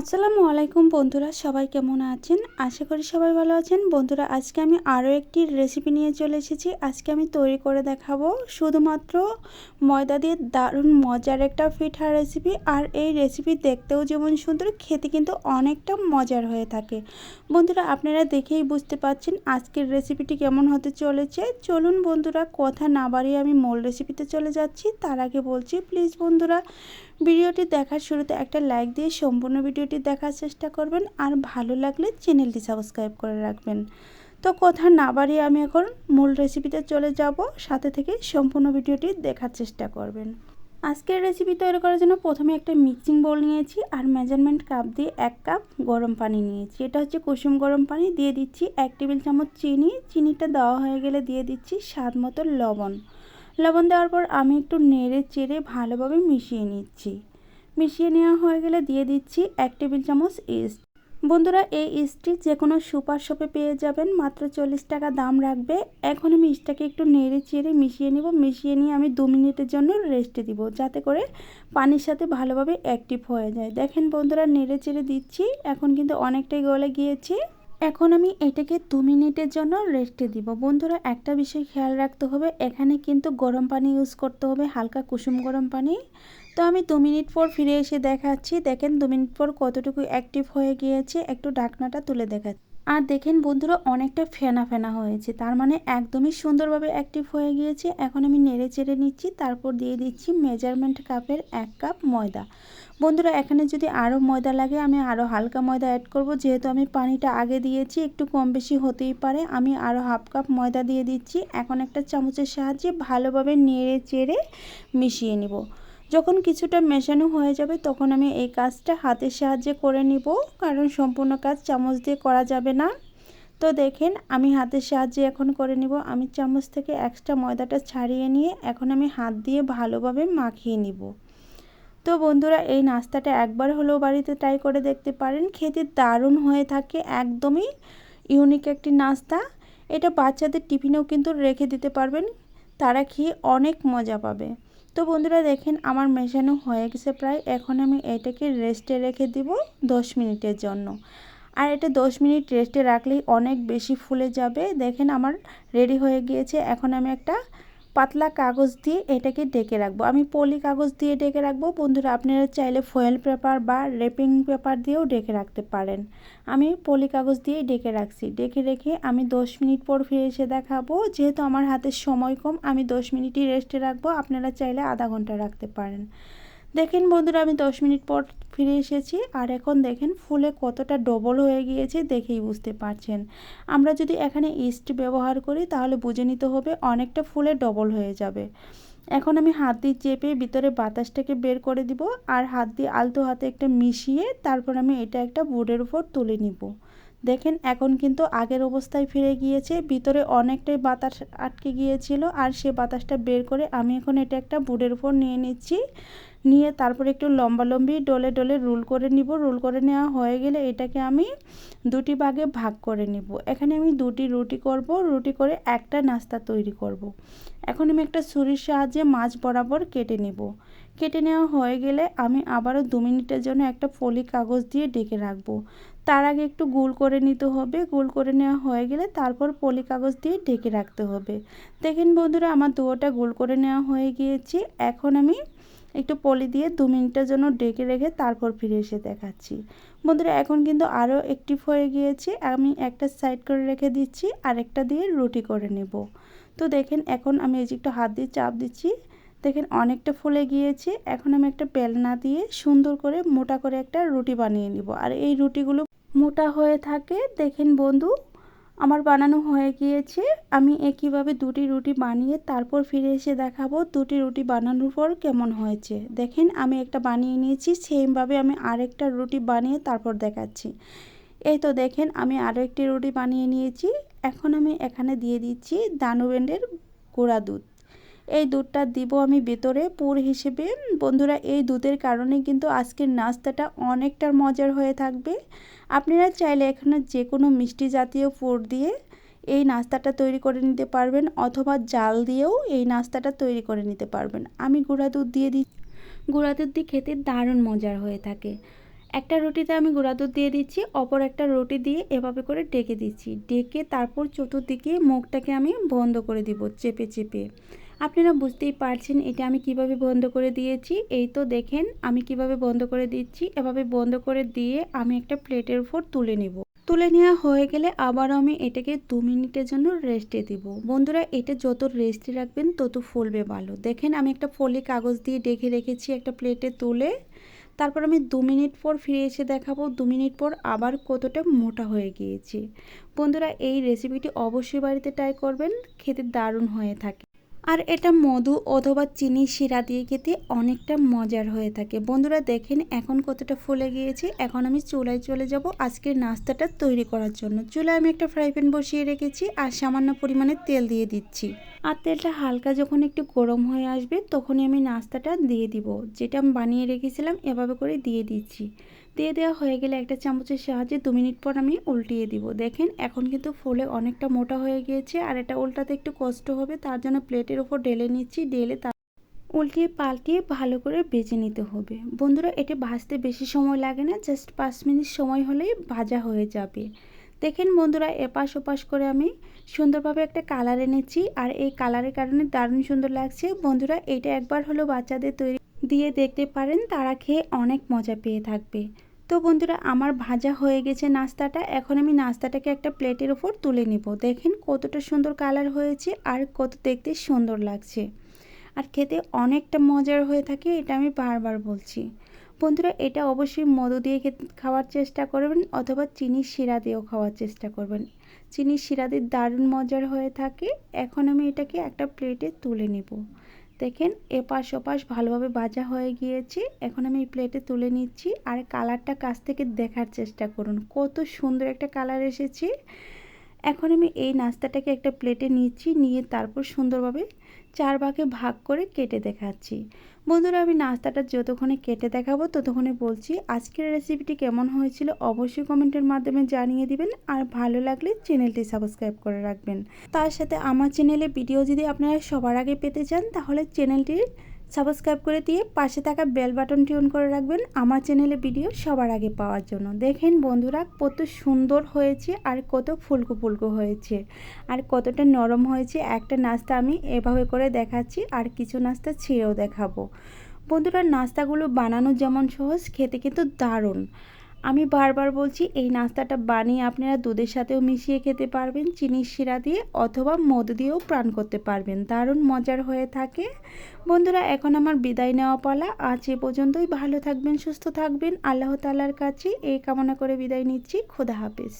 আসসালামু আলাইকুম বন্ধুরা, সবাই কেমন আছেন? আশা করি সবাই ভালো আছেন। বন্ধুরা, আজকে আমি আরও একটি রেসিপি নিয়ে চলে এসেছি। আজকে আমি তৈরি করে দেখাবো শুধুমাত্র ময়দা দিয়ে দারুণ মজার একটা পিঠা রেসিপি আর এই রেসিপি দেখতেও যেমন সুন্দর, খেতে কিন্তু অনেকটা মজার হয়ে থাকে। বন্ধুরা, আপনারা দেখেই বুঝতে পাচ্ছেন আজকের রেসিপিটি কেমন হতে চলেছে। চলুন বন্ধুরা, কথা না বাড়িয়ে আমি মূল রেসিপিতে চলে যাচ্ছি। তার আগে বলছি প্লিজ বন্ধুরা ভিডিওটি দেখার শুরুতে একটা লাইক দিয়ে সম্পূর্ণ ভিডিওটি দেখার চেষ্টা করবেন। আর ভালো লাগলে চ্যানেলটি সাবস্ক্রাইব করে রাখবেন। তো কথা না বাড়িয়ে আমি এখন মূল রেসিপিতে চলে যাব। সাথে থেকে সম্পূর্ণ ভিডিওটি দেখার চেষ্টা করবেন। আজকের রেসিপি তৈরি করার জন্য প্রথমে একটা মিক্সিং বোল নিয়েছি আর মেজারমেন্ট কাপ দিয়ে এক কাপ গরম পানি নিয়েছি। এটা হচ্ছে কুসুম গরম পানি। দিয়ে দিচ্ছি এক টেবিল চামচ চিনি। চিনিটা দেওয়া হয়ে গেলে দিয়ে দিচ্ছি স্বাদ মতো লবণ। লবণ দেওয়ার পর আমি একটু নেড়ে চেড়ে ভালোভাবে মিশিয়ে নিচ্ছি। মিশিয়ে নেওয়া হয়ে গেলে দিয়ে দিচ্ছি এক টেবিল চামচ ইস্ট। বন্ধুরা, এই ইস্টটি যে কোনো সুপার শপে পেয়ে যাবেন। মাত্র চল্লিশ টাকা দাম রাখবে। এখন আমি ইস্টটাকে একটু নেড়ে চেড়ে মিশিয়ে নিব। মিশিয়ে নিয়ে আমি দু মিনিটের জন্য রেস্টে দিব, যাতে করে পানির সাথে ভালোভাবে অ্যাক্টিভ হয়ে যায়। দেখেন বন্ধুরা, নেড়ে চেড়ে দিচ্ছি। এখন কিন্তু অনেকটাই গলে গিয়েছে। এখন আমি এটাকে দু মিনিটের জন্য রেস্টে দিব। বন্ধুরা, একটা বিষয় খেয়াল রাখতে হবে, এখানে কিন্তু গরম পানি ইউজ করতে হবে, হালকা কুসুম গরম পানি। তো আমি দু মিনিট পর ফিরে এসে দেখাচ্ছি। দেখেন, দু মিনিট পর কতটুকু অ্যাক্টিভ হয়ে গিয়েছে, একটু ঢাকনাটা তুলে দেখাচ্ছি। আর দেখেন বন্ধুরা, অনেকটা ফেনা ফেনা হয়েছে। তার মানে একদমই সুন্দরভাবে অ্যাক্টিভ হয়ে গিয়েছে। এখন আমি নেড়ে চেড়ে নিচ্ছি, তারপর দিয়ে দিচ্ছি মেজারমেন্ট কাপের এক কাপ ময়দা। বন্ধুরা, এখানে যদি আরও ময়দা লাগে, আমি আরও হালকা ময়দা অ্যাড করব। যেহেতু আমি পানিটা আগে দিয়েছি, একটু কম বেশি হতেই পারে। আমি আরও হাফ কাপ ময়দা দিয়ে দিচ্ছি। এখন একটা চামচের সাহায্যে ভালোভাবে নেড়ে চেড়ে মিশিয়ে নিব। যখন কিছুটা মেশানো হয়ে যাবে, তখন আমি এই কাজটা হাতের সাহায্যে করে নিব, কারণ সম্পূর্ণ কাজ চামচ দিয়ে করা যাবে না। তো দেখেন, আমি হাতের সাহায্যে এখন করে নিব। আমি চামচ থেকে এক্সট্রা ময়দাটা ছাড়িয়ে নিয়ে এখন আমি হাত দিয়ে ভালোভাবে মাখিয়ে নিব। তো বন্ধুরা, এই নাস্তাটা একবার হলেও বাড়িতে ট্রাই করে দেখতে পারেন। খেতে দারুণ হয়ে থাকে, একদমই ইউনিক একটি নাস্তা। এটা বাচ্চাদের টিফিনেও কিন্তু রেখে দিতে পারবেন। তারা খেয়ে অনেক মজা পাবে। তো বন্ধুরা দেখেন আমার মেশানো হয়ে গেছে প্রায়। এখন আমি এটাকে রেস্টে রেখে দিব দশ মিনিটের জন্য। আর এটা দশ মিনিট রেস্টে রাখলেই অনেক বেশি ফুলে যাবে। দেখেন আমার রেডি হয়ে গিয়েছে। এখন আমি একটা পাতলা কাগজ দিয়ে এটাকে ডেকে রাখব। আমি পলি কাগজ দিয়ে ডেকে রাখব। বন্ধুরা, আপনারা চাইলে ফয়েল পেপার বা রেপিং পেপার দিয়েও ডেকে রাখতে পারেন। আমি পলি কাগজ দিয়ে ডেকে রাখছি। ডেকে রেখে আমি দশ মিনিট পর ফিরে এসে দেখাবো। যেহেতু আমার হাতে সময় কম, আমি দশ মিনিটই রেস্টে রাখব। আপনারা চাইলে আধা ঘণ্টা রাখতে পারেন। দেখেন বন্ধুরা, আমি দশ মিনিট পর ফিরে এসেছি আর এখন দেখেন ফুলে কতটা ডবল হয়ে গিয়েছে দেখেই বুঝতে পারছেন। আমরা যদি এখানে ইস্ট ব্যবহার করি তাহলে বুঝে নিতে হবে অনেকটা ফুলে ডবল হয়ে যাবে। এখন আমি হাত দিয়ে চেপে ভিতরে বাতাসটাকে বের করে দিব আর হাত দিয়ে আলতো হাতে একটা মিশিয়ে তারপর আমি এটা একটা বোর্ডের উপর তুলে নিব। দেখেন এখন কিন্তু আগের অবস্থায় ফিরে গিয়েছে, ভিতরে অনেকটাই বাতাস আটকে গিয়েছিল আর সে বাতাসটা বের করে আমি এখন এটা একটা বুডের উপর নিয়ে নিচ্ছি। নিয়ে তারপরে একটু লম্বালম্বি ডলে ডলে রুল করে নিব। রুল করে নেওয়া হয়ে গেলে এটাকে আমি দুটি ভাগে ভাগ করে নিব। এখানে আমি দুটি রুটি করব। রুটি করে একটা নাস্তা তৈরি করব। এখন আমি একটা ছুরির সাহায্যে মাছ বরাবর কেটে নিব। কেটে নেওয়া হয়ে গেলে আমি আবারও দু মিনিটের জন্য একটা ফলি কাগজ দিয়ে ডেকে রাখব। তার আগে একটু গোল করে নিতে হবে। গোল করে নেওয়া হয়ে গেলে তারপর পলি কাগজ দিয়ে ঢেকে রাখতে হবে। দেখেন বন্ধুরা, আমার দুয়োটা গোল করে নেওয়া হয়ে গিয়েছে। এখন আমি একটু পলি দিয়ে দু মিনিটের জন্য ডেকে রেখে তারপর ফিরে এসে দেখাচ্ছি। বন্ধুরা, এখন কিন্তু আরও একটিভ হয়ে গিয়েছে। আমি একটা সাইড করে রেখে দিচ্ছি, আরেকটা দিয়ে রুটি করে নেব। তো দেখেন, এখন আমি এই যে একটু হাত দিয়ে চাপ দিচ্ছি। দেখেন, অনেকটা ফুলে গিয়েছে। এখন আমি একটা বেলনা দিয়ে সুন্দর করে মোটা করে একটা রুটি বানিয়ে নিব। আর এই রুটিগুলো মোটা হয়ে থাকে, দেখেন বন্ধু আমার বানানো হয়ে গিয়েছে। আমি একইভাবে দুটি রুটি বানিয়ে তারপর ফিরে এসে দেখাবো দুটি রুটি বানানোর পর কেমন হয়েছে। দেখেন, আমি একটা বানিয়ে নিয়েছি, সেমভাবে আমি আরেকটা রুটি বানিয়ে তারপর দেখাচ্ছি। এই তো দেখেন, আমি আরও একটি রুটি বানিয়ে নিয়েছি। এখন আমি এখানে দিয়ে দিচ্ছি দানুবেন্ডের গুঁড়া দুধ। এই দুধটা দিব আমি ভেতরে, পুর হিসেবে। বন্ধুরা, এই দুধের কারণে কিন্তু আজকের নাস্তাটা অনেকটা মজার হয়ে থাকবে। আপনারা চাইলে এখানে যে কোনো মিষ্টি জাতীয় পুর দিয়ে এই নাস্তাটা তৈরি করে নিতে পারবেন, অথবা জাল দিয়েও এই নাস্তাটা তৈরি করে নিতে পারবেন। আমি গুঁড়া দুধ দিয়ে দিই গুঁড়া দুধ দিয়ে খেতে দারুণ মজার হয়ে থাকে। একটা রুটিতে আমি গুঁড়া দুধ দিয়ে দিচ্ছি, অপর একটা রুটি দিয়ে এভাবে করে ডেকে দিচ্ছি। ডেকে তারপর চতুর্দিকে মুখটাকে আমি বন্ধ করে দিব, চেপে চেপে। আপনারা বুঝতেই পারছেন এটা আমি কীভাবে বন্ধ করে দিয়েছি। এই তো দেখেন, আমি কীভাবে বন্ধ করে দিচ্ছি। এভাবে বন্ধ করে দিয়ে আমি একটা প্লেটের উপর তুলে নিব। তুলে নেওয়া হয়ে গেলে আবার আমি এটাকে দু মিনিটের জন্য রেস্টে দিব। বন্ধুরা, এটা যত রেস্টে রাখবেন, তত ফুলবে ভালো। দেখেন, আমি একটা ফলি কাগজ দিয়ে ডেকে রেখেছি একটা প্লেটে তুলে। তারপর আমি দু মিনিট পর ফিরে এসে দেখাবো, দু মিনিট পর আবার কতটা মোটা হয়ে গিয়েছে। বন্ধুরা, এই রেসিপিটি অবশ্যই বাড়িতে ট্রাই করবেন, খেতে দারুণ হয়ে থাকে। আর এটা মধু অথবা চিনি শিরা দিয়ে খেতে অনেকটা মজার হয়ে থাকে। বন্ধুরা, দেখেন এখন কতটা ফুলে গিয়েছে। এখন আমি চুলায় চলে যাব আজকের নাস্তাটা তৈরি করার জন্য। চুলায় আমি একটা ফ্রাই প্যান বসিয়ে রেখেছি আর সামান্য পরিমাণে তেল দিয়ে দিচ্ছি। আর তেলটা হালকা যখন একটু গরম হয়ে আসবে, তখনই আমি নাস্তাটা দিয়ে দিব। যেটা আমি বানিয়ে রেখেছিলাম, এভাবে করে দিয়ে দিচ্ছি। দিয়ে দেওয়া হয়ে গেলে একটা চামচের সাহায্যে দু মিনিট পর আমি উল্টিয়ে দিব। দেখেন, এখন কিন্তু ফুলে অনেকটা মোটা হয়ে গিয়েছে আর এটা উল্টাতে একটু কষ্ট হবে, তার জন্য প্লেটের ওপর ঢেলে নিচ্ছি, ঢেলে তার উল্টিয়ে পাল্টিয়ে ভালো করে বেজে নিতে হবে। বন্ধুরা, এটা ভাজতে বেশি সময় লাগে না, জাস্ট পাঁচ মিনিট সময় হলেই ভাজা হয়ে যাবে। দেখেন বন্ধুরা, এপাশ ওপাশ করে আমি সুন্দরভাবে একটা কালার এনেছি আর এই কালারের কারণে দারুণ সুন্দর লাগছে। বন্ধুরা, এটা একবার হলো বাচ্চাদের তৈরি দিয়ে দেখতে পারেন, তারা খেয়ে অনেক মজা পেয়ে থাকবে। তো বন্ধুরা, আমার ভাজা হয়ে গেছে নাস্তাটা। এখন আমি নাস্তাটাকে একটা প্লেটের ওপর তুলে নিব। দেখেন কতটা সুন্দর কালার হয়েছে আর কত দেখতে সুন্দর লাগছে। আর খেতে অনেকটা মজার হয়ে থাকে, এটা আমি বারবার বলছি। বন্ধুরা, এটা অবশ্যই মধু দিয়ে খাওয়ার চেষ্টা করবেন অথবা চিনির শিরা দিয়েও খাওয়ার চেষ্টা করবেন। চিনির শিরা দিয়ে দারুণ মজার হয়ে থাকে। এখন আমি এটাকে একটা প্লেটে তুলে নিব। দেখেন এপাশ ওপাশ ভালোভাবে বাজা হয়ে গিয়েছে। এখন আমি প্লেটে তুলে নিচ্ছি। আর কালারটা কাছ থেকে দেখার চেষ্টা করুন। কত সুন্দর একটা কালার এসেছে। এখন আমি এই নাস্তাটাকে একটা প্লেটে নিচ্ছি। নিয়ে তারপর সুন্দরভাবে চার ভাগে ভাগ করে কেটে দেখাচ্ছি। বন্ধুরা, আমি নাস্তাটা যতক্ষণে কেটে দেখাবো, ততক্ষণে বলছি আজকের রেসিপিটি কেমন হয়েছিল অবশ্যই কমেন্টের মাধ্যমে জানিয়ে দিবেন আর ভালো লাগলে চ্যানেলটি সাবস্ক্রাইব করে রাখবেন। তার সাথে আমার চ্যানেলে ভিডিও যদি আপনারা সবার আগে পেতে চান, তাহলে চ্যানেলটির সাবস্ক্রাইব করে দিয়ে পাশে থাকা বেল বাটন টিউন করে রাখবেন। আমার চ্যানেলে ভিডিও সবার আগে পাওয়ার জন্য। দেখেন বন্ধুরা, কত সুন্দর হয়েছে আর কত ফুলকো ফুলকো হয়েছে। আর কতটা নরম হয়েছে। একটা নাস্তা আমি এভাবে করে দেখাচ্ছি আর কিছু নাস্তা ছেড়েও দেখাবো। বন্ধুরা, নাস্তাগুলো বানানো যেমন সহজ, খেতে কিন্তু দারুণ। আমি বারবার বলছি, এই নাস্তাটা বানিয়ে আপনারা দুধের সাথেও মিশিয়ে খেতে পারবেন, চিনির শিরা দিয়ে অথবা মদ দিয়েও প্রাণ করতে পারবেন। দারুণ মজার হয়ে থাকে। বন্ধুরা, এখন আমার বিদায় নেওয়া পালা। আজ এ পর্যন্তই। ভালো থাকবেন, সুস্থ থাকবেন। আল্লাহ তালার কাছে এই কামনা করে বিদায় নিচ্ছি। খোদা হাফিজ।